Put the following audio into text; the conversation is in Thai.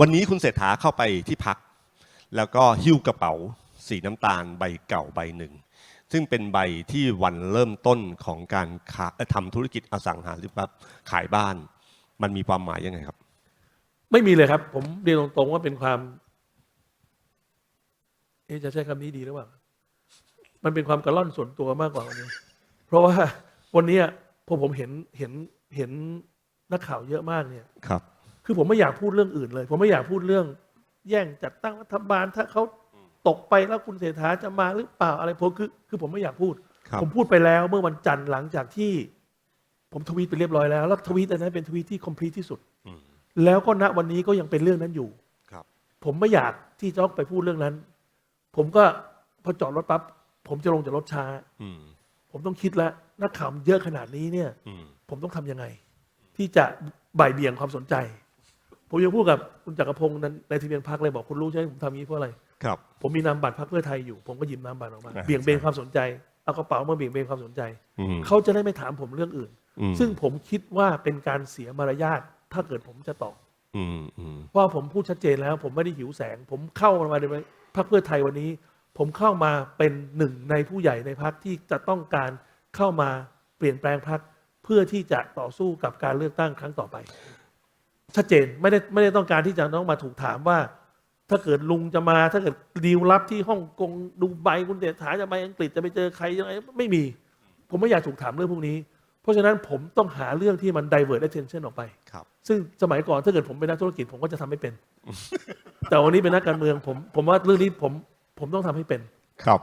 วันนี้คุณเศรษฐาเข้าไปที่พัก แล้วก็หิ้วกระเป๋า สีน้ำตาลใบเก่าใบหนึ่ง ซึ่งเป็นใบที่วันเริ่มต้นของการขาเอ่อทำธุรกิจอสังหาริมทรัพย์ขายบ้าน มันมีความหมายยังไงครับ ไม่มีเลยครับ ผมเรียนตรงๆว่าเป็นความเอะจะใช้คำนี้ดีหรือเปล่า มันเป็นความกระล่อนส่วนตัวมากกว่าวันนี้ เพราะว่าวันนี้พอผมเห็นเห็นเห็นนักข่าวเยอะมากเนี่ยครับ คือผมไม่อยากพูดเรื่องอื่นเลย ผมไม่อยากพูดเรื่อง แย่งจัดตั้งรัฐบาลถ้าเขาตกไปแล้วคุณเศรษฐาจะมาหรือเปล่าอะไรผมคือคือผมไม่อยากพูด ครับ ผมพูดไปแล้วเมื่อวันจันทร์หลังจากที่ ผมทวีตไปเรียบร้อยแล้ว แล้วทวีตอันนั้นเป็นทวีตที่คอมพลีทที่สุด อืมแล้วก็ณวันนี้ก็ยังเป็นเรื่องนั้นอยู่ ครับ ผมไม่อยากที่จะต้องไปพูดเรื่องนั้น ผมก็พอจอดรถปั๊บผมจะลงจากรถช้า อืมผมต้องคิดแล้วนักข่าวเยอะขนาดนี้เนี่ย อืมผมต้องทำยังไง ที่จะบ่ายเบี่ยงความสนใจ ผมยังพูดกับคุณจักรพงศ์นั้นในทะเบียนพักเลยบอกคุณรู้ใช่ไหมผมทำอย่างนี้เพราะอะไร ครับ ผมมีนามบัตรพรรคเพื่อไทยอยู่ ผมก็หยิบนามบัตรออกมาอ่าเบี่ยงเบนความสนใจเอากระเป๋ามาเบี่ยงเบนความสนใจ อืมเขาจะได้ไม่ถามผมเรื่องอื่น อืม ซึ่งผมคิดว่าเป็นการเสียมารยาทถ้าเกิดผมจะตอบ อืมอืมเพราะผมพูดชัดเจนแล้วผมไม่ได้หิวแสง ผมเข้ามาในพรรคเพื่อไทยวันนี้ ผมเข้ามาเป็นหนึ่งในผู้ใหญ่ในพรรคที่จะต้องการเข้ามาเปลี่ยนแปลงพรรคเพื่อที่จะต่อสู้กับการเลือกตั้งครั้งต่อไป ชัดเจนไม่ได้ไม่ได้ต้องการที่จะต้องมาถูกถามว่า ถ้าเกิดลุงจะมาถ้าเกิดดีลลับที่ฮ่องกงดูไบคุณเดชถาจะไปอังกฤษจะไปเจอใครยังไงไม่มี ผมไม่อยากถูกถามเรื่องพวกนี้ เพราะฉะนั้นผมต้องหาเรื่องที่มัน divert attention ออกไป ครับ ซึ่งสมัยก่อนถ้าเกิดผมเป็นนักธุรกิจผมก็จะทำไม่เป็น แต่วันนี้เป็นนักการเมืองผมผมว่าเรื่องนี้ผมผมต้องทำให้เป็น ครับ